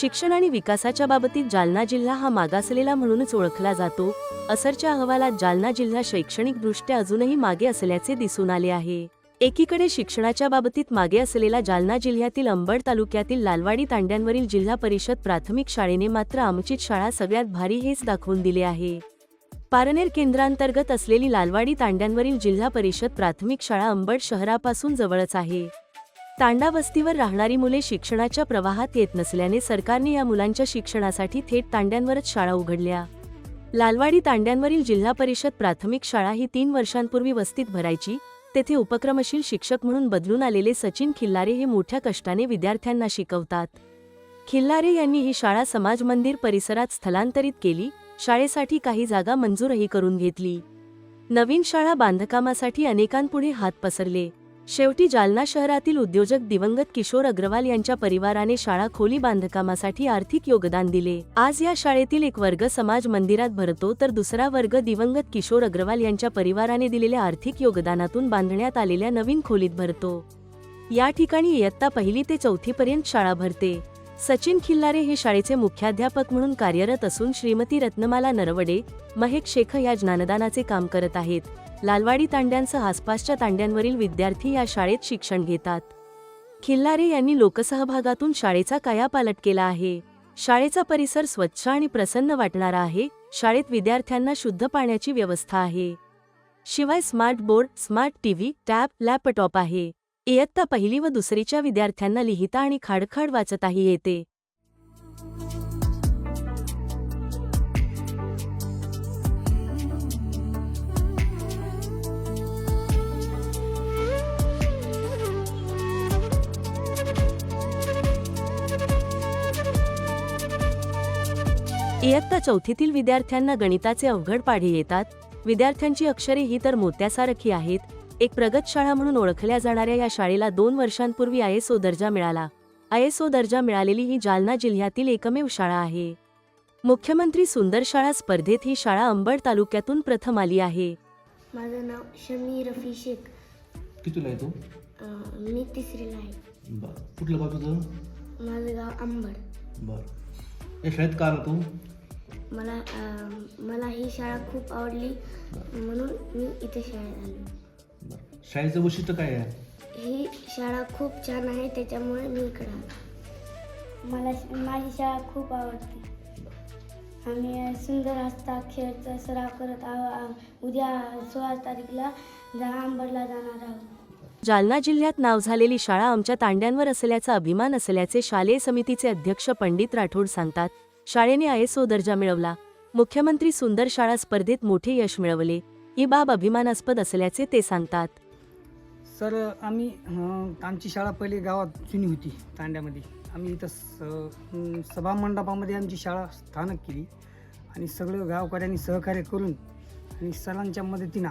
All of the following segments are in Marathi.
शिक्षण आणि विकासाच्या बाबतीत जालना जिल्हा हा मागासलेला म्हणूनच ओळखला जातो. असरच्या अहवालात जालना जिल्हा शैक्षणिकदृष्ट्या अजूनही मागे असल्याचे दिसून आले आहे. एकीकडे शिक्षणाच्या बाबतीत मागे असलेला जालना जिल्ह्यातील अंबड तालुक्यातील लालवाडी तांड्यांवरील जिल्हा परिषद प्राथमिक शाळेने मात्र आमचीत शाळा सगळ्यात भारी हेच दाखवून दिले आहे. पारनेर केंद्रांतर्गत असलेली लालवाडी तांड्यांवरील जिल्हा परिषद प्राथमिक शाळा अंबड शहरापासून जवळच आहे. तांडा वस्तीवर राहणारी मुले शिक्षणाच्या प्रवाहात येत नसल्याने सरकारने या मुलांच्या शिक्षणासाठी थेट तांड्यांवरच शाळा उघडल्या. लालवाडी तांड्यांवरील जिल्हा परिषद प्राथमिक शाळा ही तीन वर्षांपूर्वी वस्तीत भरायची तेथे उपक्रमशील शिक्षक म्हणून बदलून आलेले सचिन खिल्लारे हे मोठ्या कष्टाने विद्यार्थ्यांना शिकवतात. खिल्लारे यांनी ही शाळा समाज मंदिर परिसरात स्थलांतरित केली शाळेसाठी काही जागा मंजूरही करून घेतली. नवीन शाळा बांधकामासाठी अनेकांपुढे हात पसरले. शेवटी जालना शहरातील उद्योजक दिवंगत किशोर अग्रवाल यांच्या परिवाराने शाळा खोली बांधकामासाठी आर्थिक योगदान दिले. आज या शाळेतील एक वर्ग समाज मंदिरात भरतो तर दुसरा वर्ग दिवंगत किशोर अग्रवाल यांच्या परिवाराने दिलेल्या आर्थिक योगदानातून बांधण्यात आलेल्या नवीन खोलीत भरतो. या ठिकाणी इयत्ता पहिली ते चौथीपर्यंत शाळा भरते. सचिन खिल्लारे हे शाळेचे मुख्याध्यापक म्हणून कार्यरत असून श्रीमती रत्नमाला नरवडे महेक शेख या ज्ञानदानाचे काम करत आहेत. लालवाडी तांड्यांसह आसपासच्या तांड्यांवरील विद्यार्थी या शाळेत शिक्षण घेतात. खिल्लारे यांनी लोकसहभागातून शाळेचा कायापालट केला आहे. शाळेचा परिसर स्वच्छ आणि प्रसन्न वाटणारा आहे. शाळेत विद्यार्थ्यांना शुद्ध पाण्याची व्यवस्था आहे. शिवाय smart board smart TV tab laptop आहे. इयत्ता पहिली व दुसरीच्या विद्यार्थ्यांना लिहिता आणि खाडखाड वाचताही येते. इयत्ता चौथीतील विद्यार्थ्यांना गणिताचे अवघड पाढे येतात. विद्यार्थ्यांची अक्षरे ही तर मोत्यासारखी आहेत. एक प्रगत शाळा म्हणून ओळखल्या जाणाऱ्या या शाळेला दोन वर्षांपूर्वी आयएसओ दर्जा मिळाला. आयएसओ दर्जा मिळालेली ही जालना जिल्ह्यातील एकमेव शाळा आहे. मुख्यमंत्री सुंदर शाळा स्पर्धेत ही शाळा अंबड तालुक्यातून प्रथम आली आहे. माझं नाव शमी रफी शेख. कितीला आहे तू? अं, मी तिसरीला आहे. बर. कुठलं गाव तुझं माझं गाव अंबड. बर. या शाळेत का आला तू? मला अं, मला ही शाळा खूप आवडली. म्हणून मी इथे शाळेत आलो. बर शाळेचं वैशिष्ट्य काय आहे? ही शाळा खूप छान आहे त्याच्यामुळे मी इकडे आलो. मला माझी शाळा खूप आवडते. आम्ही सुंदर हस्ताक्षरचा सराव करत आहोत उद्या सोळा तारीखला जा अंबरला जाणार आहोत. जालना जिल्ह्यात नाव झालेली शाळा आमच्या तांड्यांवर असल्याचा अभिमान असल्याचे शालेय समितीचे अध्यक्ष पंडित राठोड सांगतात शाळेने आयएसओ दर्जा मिळवला. मुख्यमंत्री सुंदर शाळा स्पर्धेत मोठे यश मिळवले. ही बाब अभिमानास्पद असल्याचे ते सांगतात. सर आम्ही आमची शाळा पहिले गावात जुनी होती तांड्यामध्ये. आम्ही इथं स सभामंडपामध्ये सभा मंडपामध्ये आमची शाळा स्थानक केली आणि सगळं गावकऱ्यांनी सहकार्य करून आणि सरांच्या मदतीनं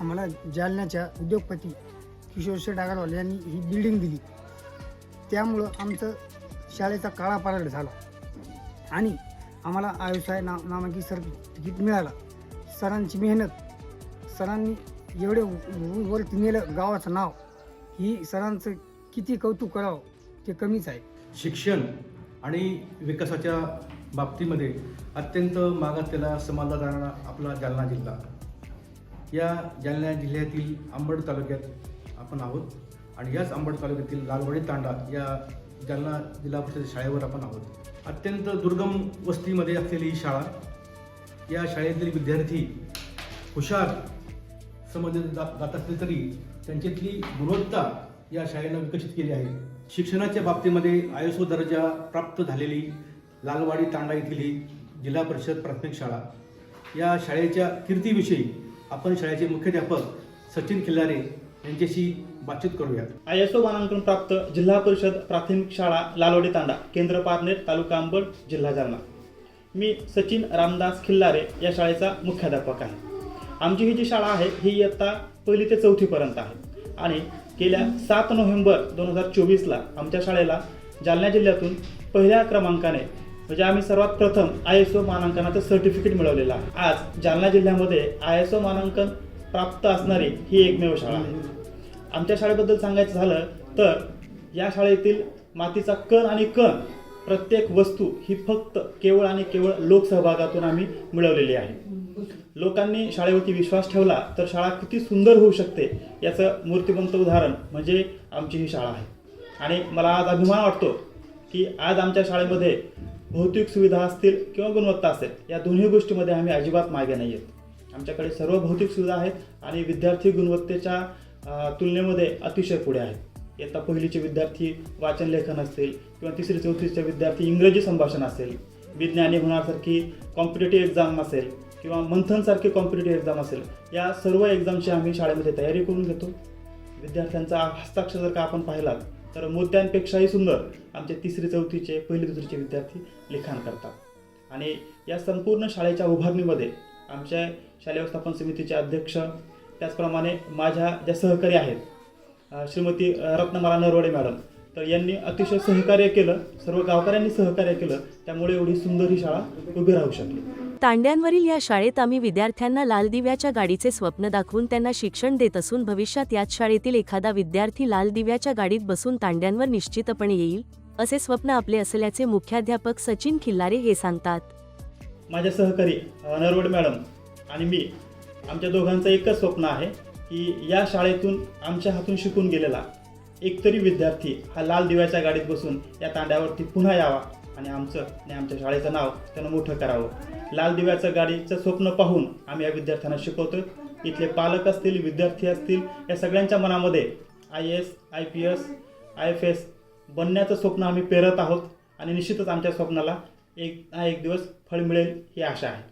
आम्हाला जालन्याच्या उद्योगपती किशोर शेठ यांनी ही बिल्डिंग दिली. त्यामुळं आमचं शाळेचा काळा पारड झाला. आणि आम्हाला आयुष्य ना नामांकित गीत मिळाला. सरांची मेहनत सरांनी एवढे व- वरती नेलं गावाचं नाव ही सरांचं किती कौतुक करावं ते कमीच आहे. शिक्षण आणि विकासाच्या बाबतीमध्ये अत्यंत मागासलेला समाजला जाणारा आपला जालना जिल्हा. या जालना जिल्ह्यातील अंबड तालुक्यात आपण आहोत. आणि याच अंबड तालुक्यातील लालवाडी तांडा या जालना जिल्हा परिषद शाळेवर आपण आहोत. अत्यंत दुर्गम वस्तीमध्ये असलेली ही शाळा या शाळेतील विद्यार्थी हुशार समजले जा- जात असले तरी त्यांच्यातली गुणवत्ता या शाळेनं विकसित केली आहे. शिक्षणाच्या बाबतीमध्ये आयसो दर्जा प्राप्त झालेली लालवाडी तांडा येथील ही जिल्हा परिषद प्राथमिक शाळा. या शाळेच्या कीर्तीविषयी आपण शाळेचे मुख्याध्यापक सचिन खिल्लारे यांच्याशी बातचीत करूयात. आय एस ओ मानांकन प्राप्त जिल्हा परिषद प्राथमिक शाळा लालवडी तांडा केंद्र पारनेर तालुका अंबड जिल्हा जालना. मी सचिन रामदास खिल्लारे या शाळेचा मुख्याध्यापक आहे. आमची ही जी शाळा आहे ही इयत्ता पहिली ते चौथीपर्यंत आहे. आणि गेल्या सात नोव्हेंबर दोन हजार चोवीसला आमच्या शाळेला जालना जिल्ह्यातून पहिल्या क्रमांकाने म्हणजे आम्ही सर्वात प्रथम आय एस ओ मानांकनाचं सर्टिफिकेट मिळवलेलं आहे. आज जालना जिल्ह्यामध्ये आय एस ओ मानांकन प्राप्त असणारी ही एकमेव शाळा आहे. आमच्या शाळेबद्दल सांगायचं झालं तर या शाळेतील मातीचा कण आणि कण प्रत्येक वस्तू ही फक्त केवळ आणि केवळ लोकसहभागातून आम्ही मिळवलेली आहे. लोकांनी शाळेवरती विश्वास ठेवला तर शाळा किती सुंदर होऊ शकते याचं मूर्तिमंत उदाहरण म्हणजे आमची ही शाळा आहे. आणि मला आज अभिमान वाटतो की आज आमच्या शाळेमध्ये भौतिक सुविधा असतील किंवा गुणवत्ता असेल या दोन्ही गोष्टीमध्ये आम्ही अजिबात मागे नाही आहेत आमच्याकडे सर्व भौतिक सुविधा आहेत आणि विद्यार्थी गुणवत्तेच्या तुलनेमध्ये अतिशय पुढे आहेत. इयत्ता पहिलीचे विद्यार्थी वाचन लेखन असतील किंवा तिसरी चौथीचे विद्यार्थी इंग्रजी संभाषण असेल विज्ञानी होण्यासारखी कॉम्पिटेटिव्ह एक्झाम असेल किंवा मंथनसारखी कॉम्पिटेटिव्ह एक्झाम असेल या सर्व एक्झामची आम्ही शाळेमध्ये तयारी करून घेतो. विद्यार्थ्यांचा हस्ताक्षर जर का आपण पाहिलात तर मुद्द्यांपेक्षाही सुंदर आमचे तिसरी चौथीचे पहिली दुसरीचे विद्यार्थी लिखाण करतात. आणि या संपूर्ण शाळेच्या उभारणीमध्ये आमच्या शालेय व्यवस्थापन समितीचे अध्यक्ष त्याचप्रमाणे माझ्या ज्या सहकारी आहेत श्रीमती रत्नमाला नरवडे मॅडम तर यांनी अतिशय सहकार्य केलं सर्व गावकऱ्यांनी सहकार्य केलं त्यामुळे एवढी सुंदर ही शाळा उभी राहू शकली. तांड्यांवरील या शाळेत आम्ही विद्यार्थ्यांना लाल दिव्याच्या गाडीचे स्वप्न दाखवून त्यांना शिक्षण देत असून भविष्यात याच शाळेतील एखादा विद्यार्थी लाल दिव्याच्या गाडीत बसून तांड्यांवर निश्चितपणे येईल असे स्वप्न आपले असल्याचे मुख्याध्यापक सचिन खिल्लारे हे सांगतात. माझ्या सहकारी नरवड मॅडम आणि मी आमच्या दोघांचं एकच स्वप्न आहे की या शाळेतून आमच्या हातून शिकून गेलेला एकतरी विद्यार्थी हा लाल दिव्याच्या गाडीत बसून या तांड्यावरती पुन्हा यावा आणि आमचं आणि आमच्या शाळेचं नाव त्यानं मोठं करावं. लाल दिव्याचं गाडीचं स्वप्न पाहून आम्ही या विद्यार्थ्यांना शिकवतो इथले पालक असतील विद्यार्थी असतील या सगळ्यांच्या मनामध्ये I S I P S I F S बनण्याचं स्वप्न आम्ही पेरत आहोत आणि निश्चितच आमच्या स्वप्नाला एक ना एक दिवस फळ मिळेल ही आशा आहे.